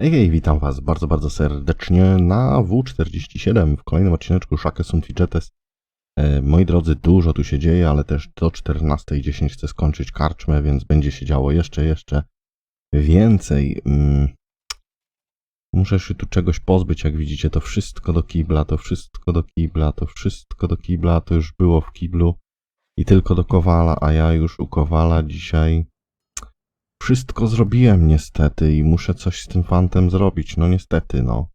Hej, witam was bardzo, bardzo serdecznie na W47 w kolejnym odcineczku Szake sunt Fidgetes. E, moi drodzy, dużo tu się dzieje, ale też do 14.10 chcę skończyć karczmę, więc będzie się działo jeszcze, jeszcze więcej. Mm. Muszę się tu czegoś pozbyć, jak widzicie, to wszystko do kibla, to wszystko do kibla, to wszystko do kibla, to już było w kiblu i tylko do kowala, a ja już u kowala dzisiaj wszystko zrobiłem niestety i muszę coś z tym fantem zrobić. No niestety, no.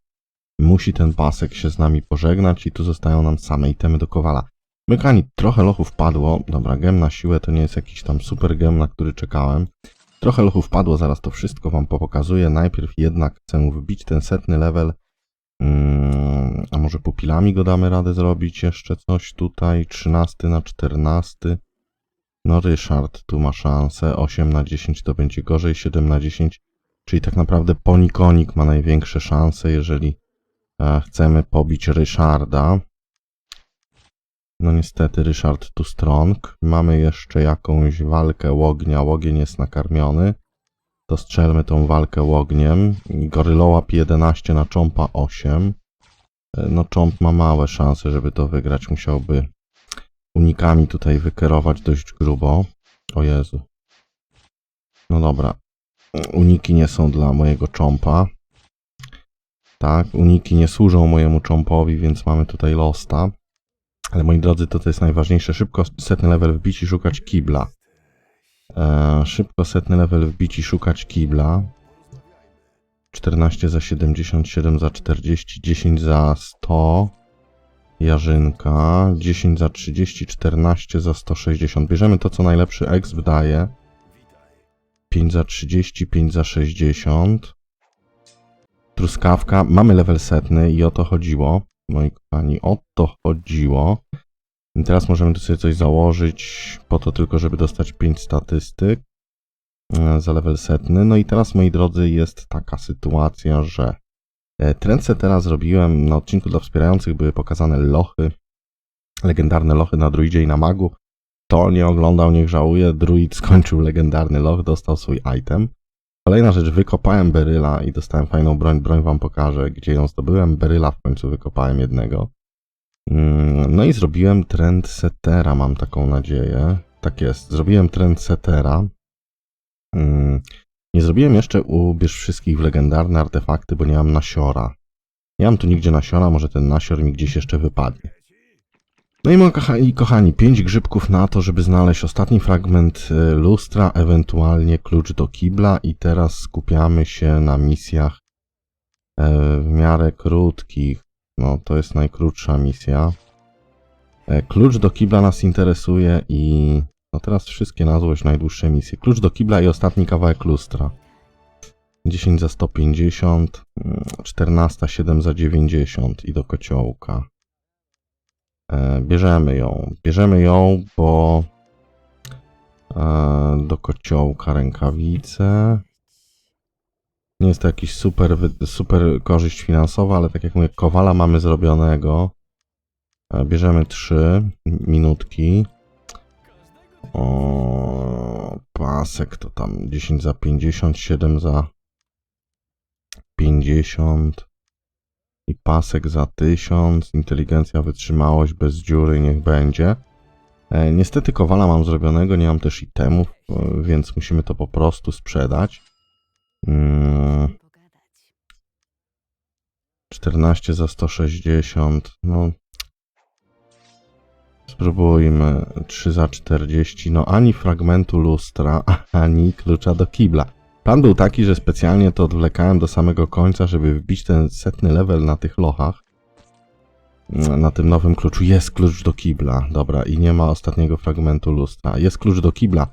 Musi ten pasek się z nami pożegnać i tu zostają nam same itemy do kowala. Mechanit, trochę lochów padło. Dobra, gem na siłę to nie jest jakiś tam super gem, na który czekałem. Trochę lochów padło, zaraz to wszystko wam pokazuję. Najpierw jednak chcę wbić ten setny level. Mm, a może pupilami go damy radę zrobić jeszcze coś tutaj. 13 na 14. No Ryszard tu ma szansę, 8 na 10 to będzie gorzej, 7 na 10, czyli tak naprawdę Ponikonik ma największe szanse, jeżeli e, chcemy pobić Ryszarda. No niestety Ryszard tu strong. Mamy jeszcze jakąś walkę łognia, łogień jest nakarmiony. To strzelmy tą walkę łogniem. Gorylołap 11 na Czompa 8. E, No Czomp ma małe szanse, żeby to wygrać, musiałby unikami tutaj wykierować dość grubo. O Jezu. No dobra. Uniki nie są dla mojego czompa. Tak, uniki nie służą mojemu czompowi, więc mamy tutaj losta. Ale moi drodzy, to, to jest najważniejsze. Szybko setny level wbić i szukać kibla. E, szybko setny level wbić i szukać kibla. 14 za 77 za 40, 10 za 100. Jarzynka, 10 za 30, 14 za 160. Bierzemy to, co najlepszy exp daje. 5 za 30, 5 za 60. Truskawka. Mamy level setny i o to chodziło. Moi kochani, o to chodziło. I teraz możemy tu sobie coś założyć, po to tylko, żeby dostać 5 statystyk e, za level setny. No i teraz, moi drodzy, jest taka sytuacja, że E, Trendse teraz zrobiłem na odcinku dla wspierających, były pokazane lochy, legendarne lochy na druidzie i na magu. To nie oglądał, niech żałuje. Druid skończył legendarny loch, dostał swój item. Kolejna rzecz, wykopałem beryla i dostałem fajną broń. Broń wam pokażę, gdzie ją zdobyłem. Beryla w końcu wykopałem jednego. Mm, No i zrobiłem trendsetera, mam taką nadzieję. Tak jest, zrobiłem trendsetera. Mm, nie zrobiłem jeszcze ubierz wszystkich w legendarne artefakty, bo nie mam nasiora. Nie mam tu nigdzie nasiora, może ten nasior mi gdzieś jeszcze wypadnie. No i moi kochani, kochani, pięć grzybków na to, żeby znaleźć ostatni fragment y, lustra, ewentualnie klucz do kibla i teraz skupiamy się na misjach e, w miarę krótkich. No, to jest najkrótsza misja. E, Klucz do kibla nas interesuje i no teraz wszystkie na złość najdłuższe misje. Klucz do kibla i ostatni kawałek lustra. 10 za 150, mm, 14, 7 za 90 i do kociołka. E, bierzemy ją. Bierzemy ją, bo e, do kociołka rękawice. Nie jest to jakiś super, super korzyść finansowa, ale tak jak mówię, kowala mamy zrobionego. E, bierzemy 3 minutki. O, pasek to tam 10 za 50, 7 za 50 i pasek za 1000, inteligencja, wytrzymałość bez dziury, niech będzie. E, niestety kowala mam zrobionego, nie mam też itemów, e, więc musimy to po prostu sprzedać. Mm, 14 za 160, no Spróbujmy. 3 za 40. No ani fragmentu lustra, ani klucza do kibla. Plan był taki, że specjalnie to odwlekałem do samego końca, żeby wbić ten setny level na tych lochach. Na tym nowym kluczu jest klucz do kibla. Dobra, i nie ma ostatniego fragmentu lustra. Jest klucz do kibla.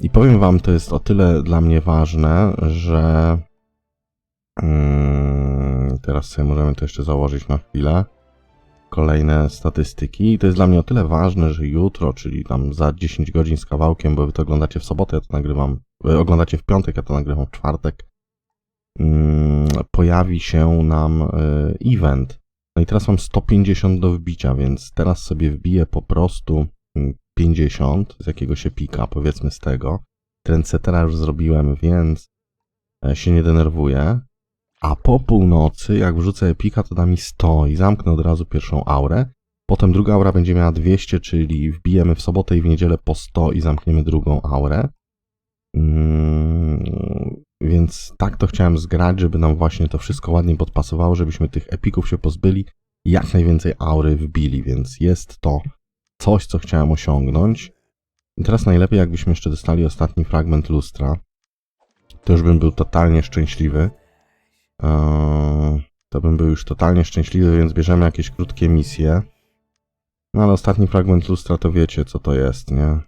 I powiem wam, to jest o tyle dla mnie ważne, że... Mm, teraz sobie możemy to jeszcze założyć na chwilę kolejne statystyki. I to jest dla mnie o tyle ważne, że jutro, czyli tam za 10 godzin z kawałkiem, bo wy to oglądacie w sobotę, ja to nagrywam, e, oglądacie w piątek, ja to nagrywam w czwartek, mm, pojawi się nam e, event. No i teraz mam 150 do wbicia, więc teraz sobie wbiję po prostu mm, 50 z jakiegoś pika, powiedzmy z tego. Trendsetera już zrobiłem, więc e, się nie denerwuję. A po północy, jak wrzucę epika, to da mi 100 i zamknę od razu pierwszą aurę. Potem druga aura będzie miała 200, czyli wbijemy w sobotę i w niedzielę po 100 i zamkniemy drugą aurę. Mm, więc tak to chciałem zgrać, żeby nam właśnie to wszystko ładnie podpasowało, żebyśmy tych epików się pozbyli jak najwięcej aury wbili, więc jest to coś, co chciałem osiągnąć. I teraz najlepiej, jakbyśmy jeszcze dostali ostatni fragment lustra. To już bym był totalnie szczęśliwy. Eee, to bym był już totalnie szczęśliwy, więc bierzemy jakieś krótkie misje. No ale ostatni fragment lustra to wiecie, co to jest, nie?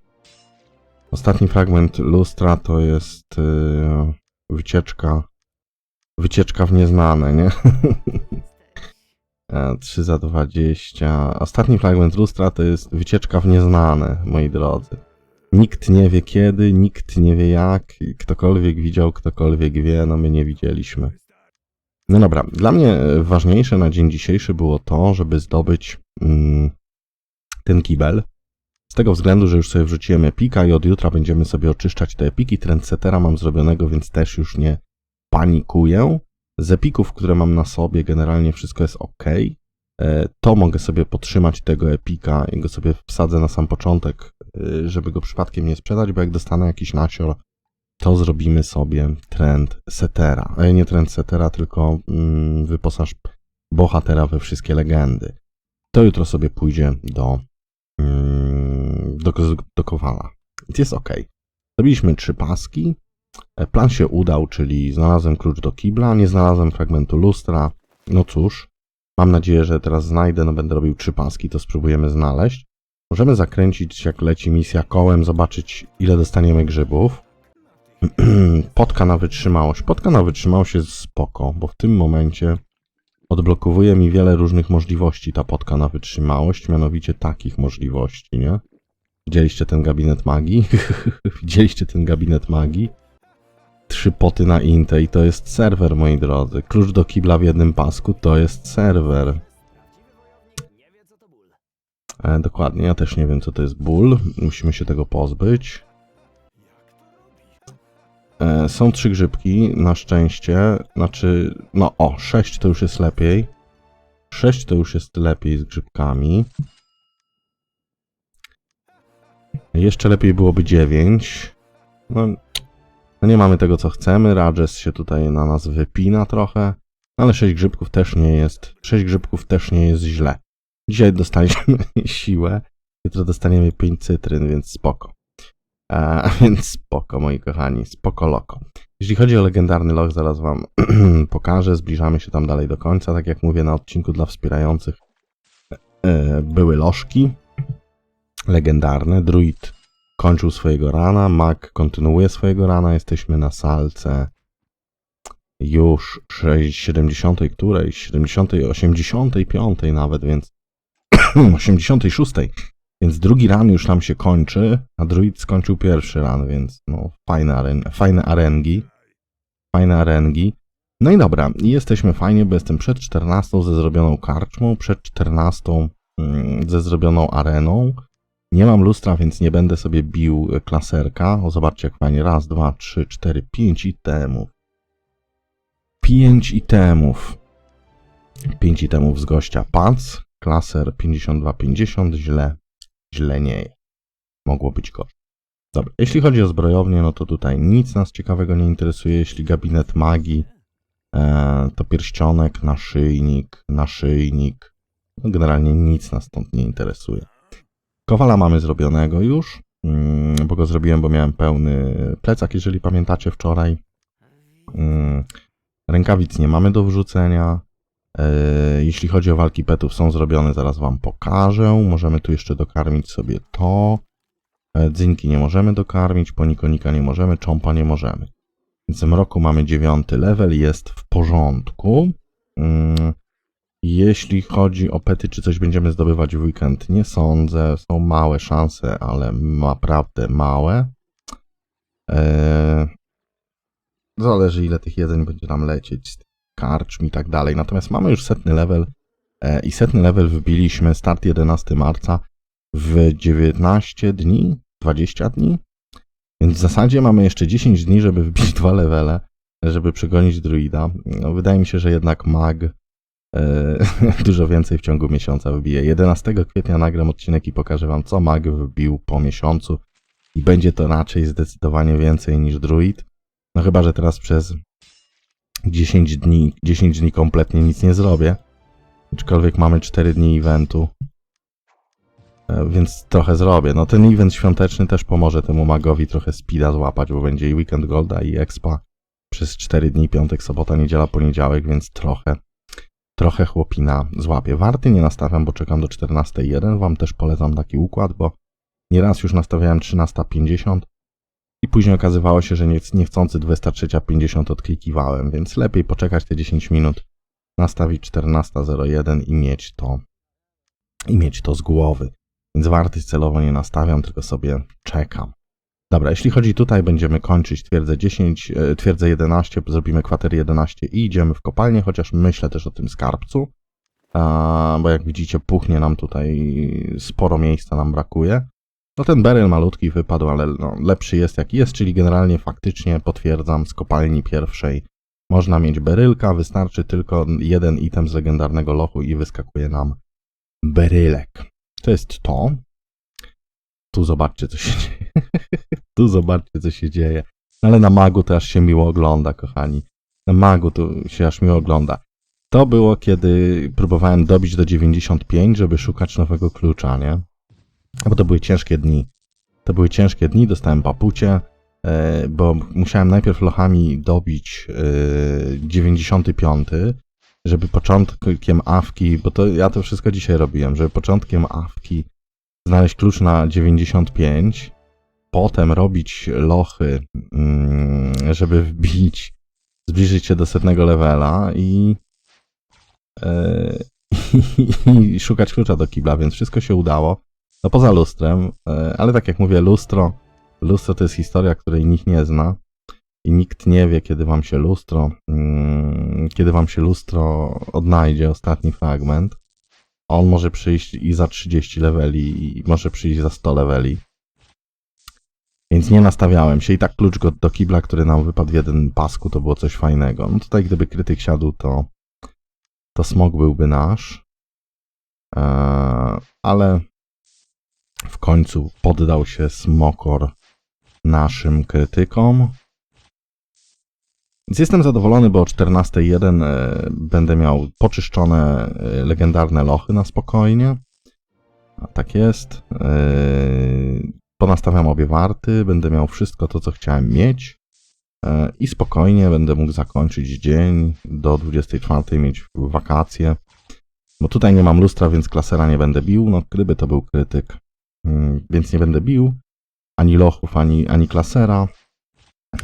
Ostatni fragment lustra to jest yy, wycieczka. Wycieczka w nieznane, nie? E, 3 za 20. Ostatni fragment lustra to jest wycieczka w nieznane, moi drodzy. Nikt nie wie kiedy, nikt nie wie jak, ktokolwiek widział, ktokolwiek wie, no my nie widzieliśmy. No dobra, dla mnie e, ważniejsze na dzień dzisiejszy było to, żeby zdobyć mm, ten kibel. Z tego względu, że już sobie wrzuciłem epika i od jutra będziemy sobie oczyszczać te epiki. Trendsetera mam zrobionego, więc też już nie panikuję. Z epików, które mam na sobie, generalnie wszystko jest ok. E, To mogę sobie podtrzymać tego epika i go sobie wsadzę na sam początek, e, żeby go przypadkiem nie sprzedać, bo jak dostanę jakiś nasior, to zrobimy sobie trend setera. E, Nie trend setera, tylko mm, wyposaż bohatera we wszystkie legendy. To jutro sobie pójdzie do, mm, do, do Kowala. Jest ok. Zrobiliśmy trzy paski. E, Plan się udał, czyli znalazłem klucz do kibla, nie znalazłem fragmentu lustra. No cóż, mam nadzieję, że teraz znajdę, no będę robił trzy paski, to spróbujemy znaleźć. Możemy zakręcić, jak leci misja kołem, zobaczyć, ile dostaniemy grzybów. Potka na wytrzymałość. Potka na wytrzymałość jest spoko, bo w tym momencie odblokowuje mi wiele różnych możliwości ta potka na wytrzymałość, mianowicie takich możliwości, nie? Widzieliście ten gabinet magii? Widzieliście ten gabinet magii? Trzy poty na Inte i to jest serwer, moi drodzy. Klucz do kibla w jednym pasku to jest serwer. E, dokładnie, ja też nie wiem, co to jest ból. Musimy się tego pozbyć. E, są trzy grzybki, na szczęście. Znaczy, no o, sześć to już jest lepiej. Sześć to już jest lepiej z grzybkami. Jeszcze lepiej byłoby dziewięć. No, no nie mamy tego, co chcemy. Rajes się tutaj na nas wypina trochę. Ale sześć grzybków też nie jest. Sześć grzybków też nie jest źle. Dzisiaj dostaliśmy siłę. Jutro dostaniemy pięć cytryn, więc spoko. A więc spoko, moi kochani, spoko loko. Jeśli chodzi o legendarny log, zaraz wam pokażę. Zbliżamy się tam dalej do końca. Tak jak mówię na odcinku dla wspierających, e, były lożki legendarne. Druid kończył swojego rana, Mag kontynuuje swojego rana. Jesteśmy na salce już 6, 70 którejś, 70, 85 nawet, więc 86. Więc drugi run już nam się kończy, a druid skończył pierwszy run, więc no fajne, aren fajne arengi. Fajne arengi. No i dobra, jesteśmy fajnie, bo jestem przed 14 ze zrobioną karczmą, przed 14 mm, ze zrobioną areną. Nie mam lustra, więc nie będę sobie bił klaserka. O, zobaczcie jak fajnie. Raz, dwa, trzy, cztery, pięć itemów. Pięć itemów. Pięć itemów z gościa. Pac, klaser 52-50, źle źle nie jest. Mogło być gorzej. Dobra, jeśli chodzi o zbrojownię, no to tutaj nic nas ciekawego nie interesuje. Jeśli gabinet magii, e, to pierścionek, naszyjnik, naszyjnik. No generalnie nic nas stąd nie interesuje. Kowala mamy zrobionego już, mm, bo go zrobiłem, bo miałem pełny plecak, jeżeli pamiętacie wczoraj. Mm, rękawic nie mamy do wrzucenia. E, Jeśli chodzi o walki petów, są zrobione, zaraz wam pokażę. Możemy tu jeszcze dokarmić sobie to. E, Dzynki nie możemy dokarmić, ponikonika nie możemy, czompa nie możemy. Więc mroku mamy dziewiąty level, jest w porządku. Mm, Jeśli chodzi o pety, czy coś będziemy zdobywać w weekend, nie sądzę. Są małe szanse, ale naprawdę małe. Eee, Zależy ile tych jedzeń będzie nam lecieć karczm i tak dalej. Natomiast mamy już setny level e, i setny level wybiliśmy start 11 marca w 19 dni, 20 dni. Więc w zasadzie mamy jeszcze 10 dni, żeby wbić dwa levele. żeby przegonić druida. No, wydaje mi się, że jednak mag e, dużo więcej w ciągu miesiąca wybije. 11 kwietnia nagram odcinek i pokażę wam, co mag wbił po miesiącu. I będzie to raczej zdecydowanie więcej niż druid. No chyba, że teraz przez 10 dni, 10 dni kompletnie nic nie zrobię. Aczkolwiek mamy 4 dni eventu. E, Więc trochę zrobię. No ten event świąteczny też pomoże temu magowi trochę speeda złapać, bo będzie i weekend golda i expa przez 4 dni, piątek, sobota, niedziela, poniedziałek, więc trochę, trochę chłopina złapie. Warty nie nastawiam, bo czekam do 14.01. Wam też polecam taki układ, bo nieraz już nastawiałem 13.50 i później okazywało się, że nie, niechcący 23.50 odklikiwałem, więc lepiej poczekać te 10 minut, nastawić 14.01 i mieć to i mieć to z głowy. Więc wartość celowo nie nastawiam, tylko sobie czekam. Dobra, jeśli chodzi tutaj, będziemy kończyć twierdzę 10, e, twierdzę 11, zrobimy kwater 11 i idziemy w kopalnię, chociaż myślę też o tym skarbcu, bo jak widzicie puchnie nam tutaj, sporo miejsca nam brakuje. No ten beryl malutki wypadł, ale no, lepszy jest jak jest, czyli generalnie faktycznie potwierdzam z kopalni pierwszej można mieć berylka, wystarczy tylko jeden item z legendarnego lochu i wyskakuje nam berylek. To jest to. Tu zobaczcie, co się dzieje. tu zobaczcie, co się dzieje. Ale na magu to aż się miło ogląda, kochani. Na magu to się aż miło ogląda. To było, kiedy próbowałem dobić do 95, żeby szukać nowego klucza, nie? Bo to były ciężkie dni. To były ciężkie dni, dostałem papucie, e, bo musiałem najpierw lochami dobić e, 95, żeby początkiem awki, bo to ja to wszystko dzisiaj robiłem, żeby początkiem awki znaleźć klucz na 95, potem robić lochy, mm, żeby wbić, zbliżyć się do setnego levela i, e, i szukać klucza do kibla, więc wszystko się udało. No poza lustrem, e, ale tak jak mówię, lustro, lustro to jest historia, której nikt nie zna i nikt nie wie, kiedy wam się lustro, mm, kiedy wam się lustro odnajdzie, ostatni fragment. On może przyjść i za 30 leveli, i może przyjść za 100 leveli. Więc nie nastawiałem się i tak klucz go do kibla, który nam wypadł w jeden pasku, to było coś fajnego. No tutaj gdyby krytyk siadł, to, to smog byłby nasz. Eee, ale w końcu poddał się smokor naszym krytykom. Więc jestem zadowolony, bo o 14.01 e, będę miał poczyszczone e, legendarne lochy na spokojnie. A tak jest. E, ponastawiam obie warty, będę miał wszystko to, co chciałem mieć. I spokojnie będę mógł zakończyć dzień do 24.00, mieć wakacje. Bo tutaj nie mam lustra, więc klasera nie będę bił. No, gdyby to był krytyk, więc nie będę bił ani lochów, ani, ani klasera.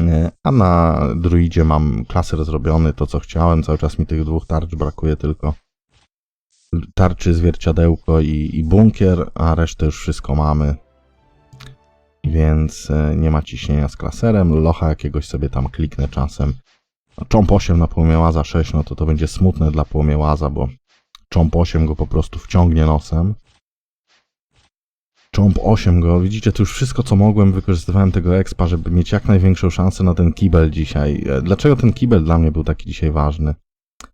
E, A na druidzie mam klaser zrobiony, to co chciałem. Cały czas mi tych dwóch tarcz brakuje tylko. Tarczy, zwierciadełko i, i bunkier, a resztę już wszystko mamy. Więc e, nie ma ciśnienia z klaserem. Locha jakiegoś sobie tam kliknę czasem. No, Cząp 8 na płomiełaza 6, no to to będzie smutne dla płomiełaza, bo cząp 8 go po prostu wciągnie nosem. Cząp 8 go, widzicie, to już wszystko co mogłem, wykorzystywałem tego expa, żeby mieć jak największą szansę na ten kibel dzisiaj. E, Dlaczego ten kibel dla mnie był taki dzisiaj ważny?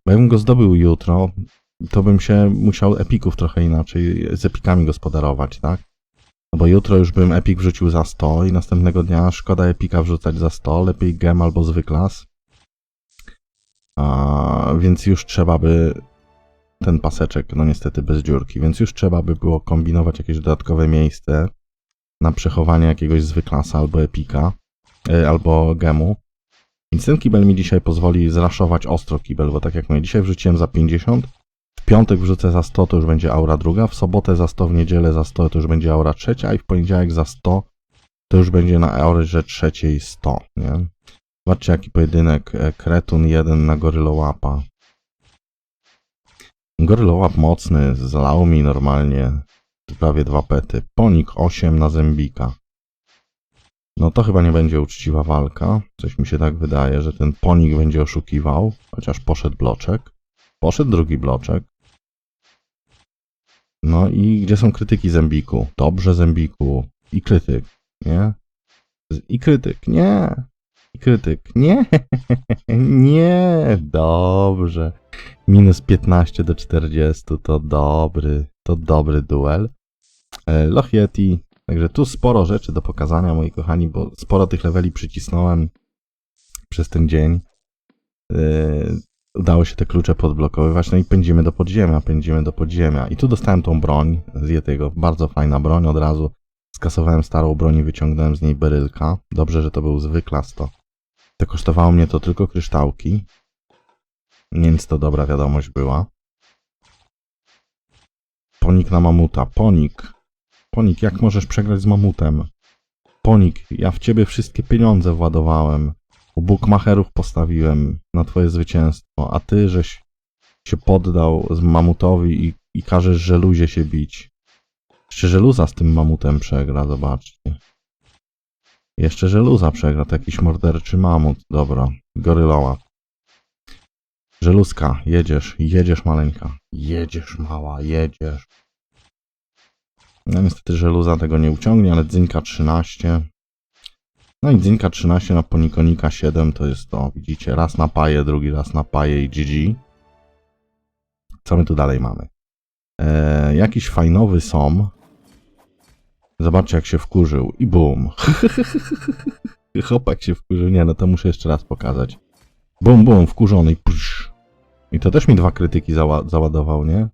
Bo jakbym go zdobył jutro, to bym się musiał epików trochę inaczej z epikami gospodarować, tak? No bo jutro już bym epik wrzucił za 100 i następnego dnia szkoda epika wrzucać za 100, lepiej gem albo zwyklas. A, więc już trzeba by ten paseczek, no niestety bez dziurki, więc już trzeba by było kombinować jakieś dodatkowe miejsce na przechowanie jakiegoś zwyklasa albo epika, y, albo gemu. Więc ten kibel mi dzisiaj pozwoli zraszować ostro kibel, bo tak jak mówię, dzisiaj wrzuciłem za 50, w piątek wrzucę za 100, to już będzie aura druga, w sobotę za 100, w niedzielę za 100, to już będzie aura trzecia i w poniedziałek za 100, to już będzie na aurze trzeciej 100, nie? Zobaczcie jaki pojedynek, e, Kretun 1 na Gorylołapa. Gorylołap mocny, zlał mi normalnie prawie dwa pety. Ponik 8 na Zębika. No to chyba nie będzie uczciwa walka. Coś mi się tak wydaje, że ten ponik będzie oszukiwał. Chociaż poszedł bloczek. Poszedł drugi bloczek. No i gdzie są krytyki Zębiku? Dobrze Zębiku. I krytyk, nie? I krytyk, nie. Krytyk. Nie, nie, dobrze. Minus 15 do 40 to dobry, to dobry duel. E, Loch Yeti, także tu sporo rzeczy do pokazania, moi kochani, bo sporo tych leveli przycisnąłem przez ten dzień. E, Udało się te klucze podblokowywać, no i pędzimy do podziemia, pędzimy do podziemia. I tu dostałem tą broń z Yetiego, bardzo fajna broń, od razu skasowałem starą broń i wyciągnąłem z niej berylka. Dobrze, że to był zwyklas to. To kosztowało mnie to tylko kryształki, więc to dobra wiadomość była. Ponik na mamuta. Ponik. Ponik, jak możesz przegrać z mamutem? Ponik, ja w ciebie wszystkie pieniądze władowałem. U bukmacherów postawiłem na twoje zwycięstwo, a ty żeś się poddał z mamutowi i, i każesz żeluzie się bić. Jeszcze żeluza z tym mamutem przegra, zobaczcie. Jeszcze żeluza przegra, to jakiś morderczy mamut. Dobra, goryloła. Żeluzka, jedziesz, jedziesz maleńka. Jedziesz mała, jedziesz. No niestety żeluza tego nie uciągnie, ale dzynka 13. No i dzynka 13 na ponikonika 7 to jest to, widzicie, raz na paję, drugi raz na paję i GG. Co my tu dalej mamy? Eee, jakiś fajnowy som. Zobaczcie jak się wkurzył i bum. Chłopak się wkurzył, nie no to muszę jeszcze raz pokazać. Bum bum, wkurzony i psz. I to też mi dwa krytyki zała załadował, nie?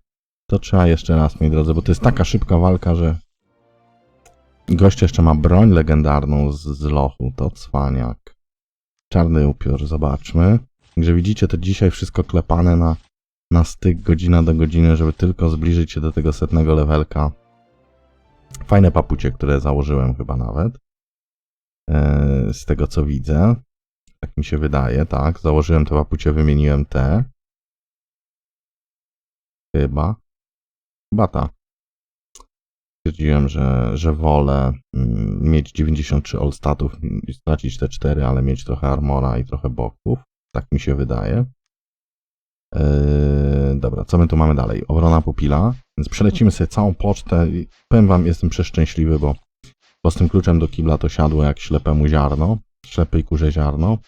To trzeba jeszcze raz, moi drodzy, bo to jest taka szybka walka, że Gość jeszcze ma broń legendarną z, z lochu, to cwaniak. Czarny upiór, zobaczmy. Także widzicie, to dzisiaj wszystko klepane na, na styk godzina do godziny, żeby tylko zbliżyć się do tego setnego levelka. Fajne papucie, które założyłem chyba nawet. E, z tego co widzę. Tak mi się wydaje, tak. Założyłem te papucie, wymieniłem te. Chyba. Chyba tak stwierdziłem, że, że wolę mm, mieć 93 all-statów i stracić te 4, ale mieć trochę armora i trochę boków. Tak mi się wydaje. Yy, dobra, co my tu mamy dalej? Obrona pupila. Więc przelecimy sobie całą pocztę. Powiem wam, jestem przeszczęśliwy, bo, bo z tym kluczem do kibla to siadło jak ślepemu ziarno. Ślepej kurze ziarno.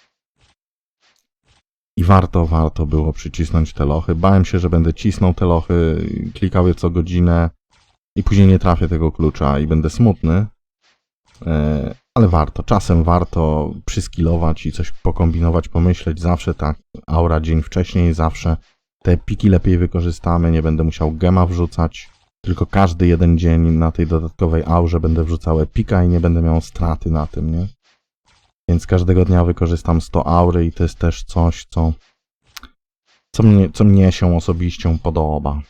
I warto, warto było przycisnąć te lochy. Bałem się, że będę cisnął te lochy, klikał je co godzinę i później nie trafię tego klucza i będę smutny. E, ale warto, czasem warto przyskilować i coś pokombinować, pomyśleć. Zawsze tak, aura dzień wcześniej, zawsze te piki lepiej wykorzystamy. Nie będę musiał gema wrzucać, tylko każdy jeden dzień na tej dodatkowej aurze będę wrzucał epika i nie będę miał straty na tym, nie? Więc każdego dnia wykorzystam 100 aury i to jest też coś, co, co, mnie, co mnie się osobiście podoba.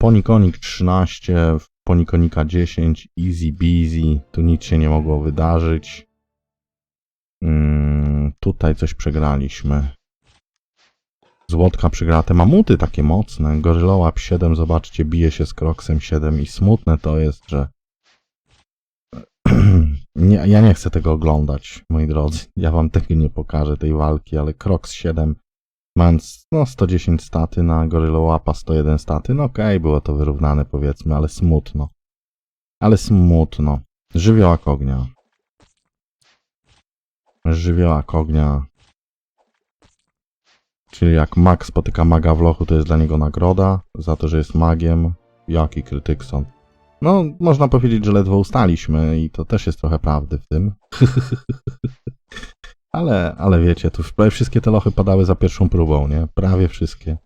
Ponikonik 13, Ponikonika 10, easy beasy, tu nic się nie mogło wydarzyć. Mm, tutaj coś przegraliśmy. Złotka przegrała te mamuty takie mocne. Gorylołap 7, zobaczcie, bije się z Kroksem 7 i smutne to jest, że nie, ja nie chcę tego oglądać, moi drodzy. Ja wam tego nie pokażę, tej walki, ale Kroks 7 Mając no, 110 staty na Gorylołapa 101 staty, no okej, okay, było to wyrównane powiedzmy, ale smutno. Ale smutno. Żywiołak ognia. Żywiołak ognia. Czyli jak mag spotyka maga w lochu, to jest dla niego nagroda za to, że jest magiem. Jaki krytykson. No, można powiedzieć, że ledwo ustaliśmy i to też jest trochę prawdy w tym. Ale, ale wiecie, tu prawie wszystkie te lochy padały za pierwszą próbą, nie? Prawie wszystkie.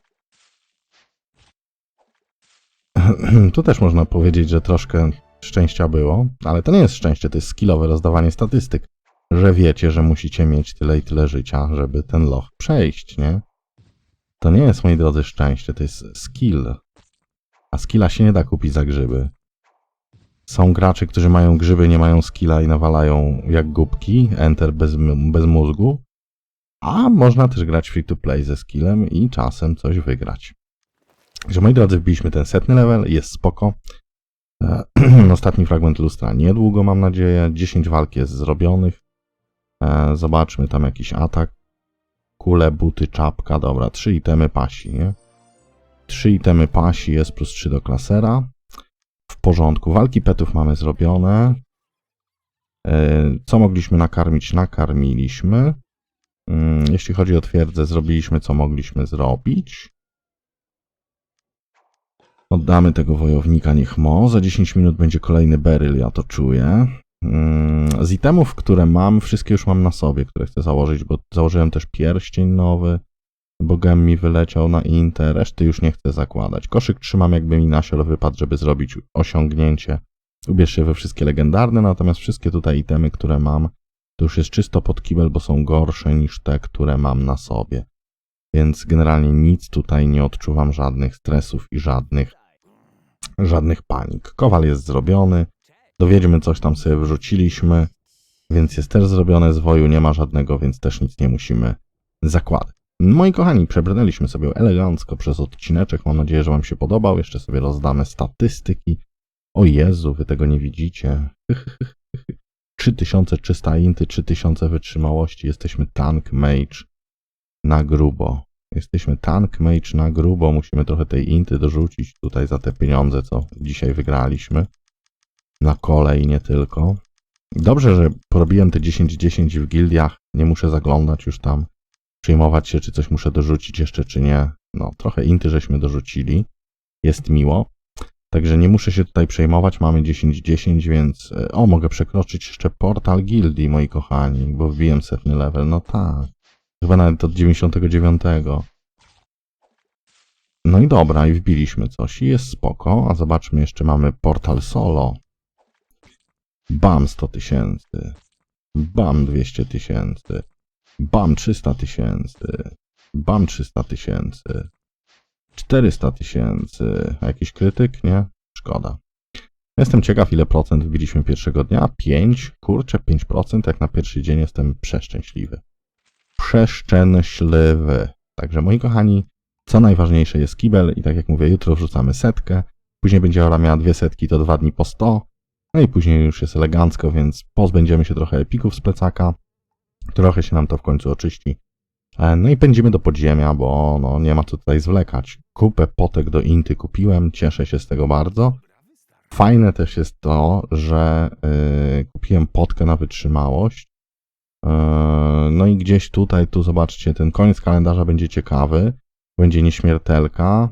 tu też można powiedzieć, że troszkę szczęścia było, ale to nie jest szczęście, to jest skillowe rozdawanie statystyk. Że wiecie, że musicie mieć tyle i tyle życia, żeby ten loch przejść, nie? To nie jest, moi drodzy, szczęście, to jest skill. A skilla się nie da kupić za grzyby. Są gracze, którzy mają grzyby, nie mają skilla i nawalają jak głupki, enter bez, bez mózgu. A można też grać free to play ze skillem i czasem coś wygrać. Także moi drodzy, wbiliśmy ten setny level, jest spoko. E, ostatni fragment lustra niedługo, mam nadzieję. 10 walk jest zrobionych. E, zobaczmy tam jakiś atak. Kule, buty, czapka, dobra, 3 itemy pasi, nie? 3 itemy pasi jest plus 3 do klasera. Porządku. Walki petów mamy zrobione. E, Co mogliśmy nakarmić? Nakarmiliśmy. Mm, Jeśli chodzi o twierdzę, zrobiliśmy co mogliśmy zrobić. Oddamy tego wojownika niech mo. Za 10 minut będzie kolejny beryl, ja to czuję. Mm, Z itemów, które mam, wszystkie już mam na sobie, które chcę założyć, bo założyłem też pierścień nowy, bo gem mi wyleciał na Inter, reszty już nie chcę zakładać. Koszyk trzymam jakby mi nasiol wypadł, żeby zrobić osiągnięcie. Ubierz się we wszystkie legendarne, natomiast wszystkie tutaj itemy, które mam, to już jest czysto pod kibel, bo są gorsze niż te, które mam na sobie. Więc generalnie nic tutaj nie odczuwam, żadnych stresów i żadnych, żadnych panik. Kowal jest zrobiony, do wiedźmy coś tam sobie wrzuciliśmy, więc jest też zrobione, zwoju nie ma żadnego, więc też nic nie musimy zakładać. Moi kochani, przebrnęliśmy sobie elegancko przez odcineczek, mam nadzieję, że wam się podobał. Jeszcze sobie rozdamy statystyki. O Jezu, wy tego nie widzicie. 3300 inty, 3000 wytrzymałości. Jesteśmy tank mage na grubo. Jesteśmy tank mage na grubo. Musimy trochę tej inty dorzucić tutaj za te pieniądze, co dzisiaj wygraliśmy. Na kole i nie tylko. Dobrze, że porobiłem te 10-10 w gildiach. Nie muszę zaglądać już tam, przejmować się, czy coś muszę dorzucić jeszcze, czy nie. No, trochę inty żeśmy dorzucili. Jest miło. Także nie muszę się tutaj przejmować, mamy 10-10, więc... e, O, mogę przekroczyć jeszcze portal gildii, moi kochani, bo wbiłem setny level, no tak. Chyba nawet od 99. No i dobra, i wbiliśmy coś i jest spoko, a zobaczmy, jeszcze mamy portal solo. Bam 100 tysięcy. Bam 200 tysięcy. Bam 300 tysięcy. Bam 300 tysięcy. 400 tysięcy. Jakiś krytyk? Nie? Szkoda. Jestem ciekaw, ile procent wbiliśmy pierwszego dnia. 5. Kurczę, 5%. Jak na pierwszy dzień jestem przeszczęśliwy. Przeszczęśliwy. Także moi kochani, co najważniejsze jest kibel i tak jak mówię, jutro wrzucamy setkę. Później będzie Ola miała dwie setki, to dwa dni po 100. No i później już jest elegancko, więc pozbędziemy się trochę epików z plecaka. Trochę się nam to w końcu oczyści. E, No i pędzimy do podziemia, bo no, nie ma co tutaj zwlekać. Kupę potek do Inty kupiłem, cieszę się z tego bardzo. Fajne też jest to, że y, kupiłem potkę na wytrzymałość. Y, no i gdzieś tutaj, tu zobaczcie, ten koniec kalendarza będzie ciekawy. Będzie nieśmiertelka,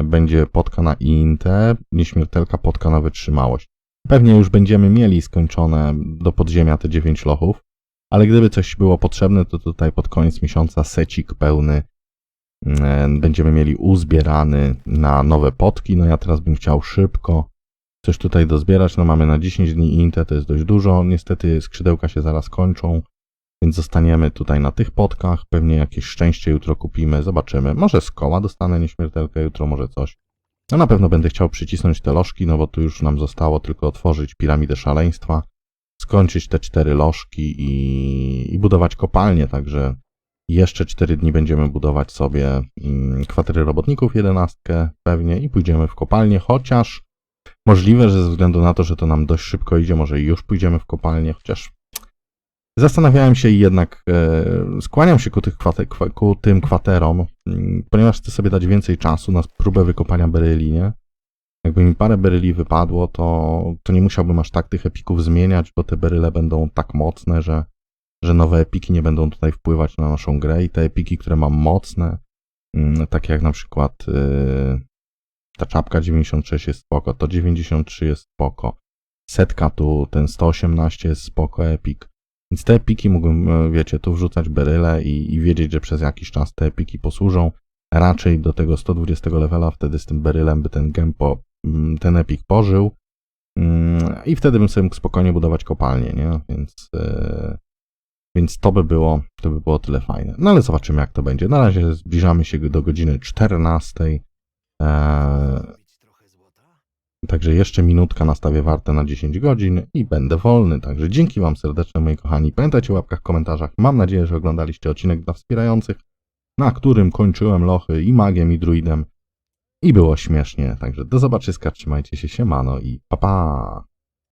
y, będzie potka na Intę, nieśmiertelka, potka na wytrzymałość. Pewnie już będziemy mieli skończone do podziemia te 9 lochów. Ale gdyby coś było potrzebne, to tutaj pod koniec miesiąca secik pełny e, będziemy mieli uzbierany na nowe potki. No ja teraz bym chciał szybko coś tutaj dozbierać. No mamy na 10 dni Inte, to jest dość dużo. Niestety skrzydełka się zaraz kończą, więc zostaniemy tutaj na tych potkach. Pewnie jakieś szczęście jutro kupimy, zobaczymy. Może z koła dostanę nieśmiertelkę jutro, może coś. No na pewno będę chciał przycisnąć te lożki, no bo tu już nam zostało tylko otworzyć piramidę szaleństwa skończyć te cztery lożki i, i budować kopalnię, także jeszcze cztery dni będziemy budować sobie mm, kwatery robotników, jedenastkę pewnie i pójdziemy w kopalnię, chociaż możliwe, że ze względu na to, że to nam dość szybko idzie, może już pójdziemy w kopalnię, chociaż zastanawiałem się i jednak e, skłaniam się ku, tych kwate, kwa- ku tym kwaterom, mm, ponieważ chcę sobie dać więcej czasu na próbę wykopania beryli, nie? Jakby mi parę beryli wypadło, to, to nie musiałbym aż tak tych epików zmieniać, bo te beryle będą tak mocne, że, że nowe epiki nie będą tutaj wpływać na naszą grę i te epiki, które mam mocne, mm, takie jak na przykład yy, ta czapka 96 jest spoko, to 93 jest spoko, setka tu, ten 118 jest spoko epik, więc te epiki mógłbym, e, wiecie, tu wrzucać beryle i, i wiedzieć, że przez jakiś czas te epiki posłużą, raczej do tego 120 levela, wtedy z tym berylem by ten gem po, mm, ten epik pożył mm, i wtedy bym sobie mógł spokojnie budować kopalnię, nie? Więc, e, więc to by było, to by było tyle fajne. No ale zobaczymy jak to będzie. Na razie zbliżamy się do godziny 14. E, Także jeszcze minutka nastawię warte na 10 godzin i będę wolny. Także dzięki Wam serdecznie, moi kochani. Pamiętajcie o łapkach, komentarzach. Mam nadzieję, że oglądaliście odcinek dla wspierających, na którym kończyłem lochy i magiem, i druidem. I było śmiesznie. Także do zobaczyska, trzymajcie się, siemano i pa pa!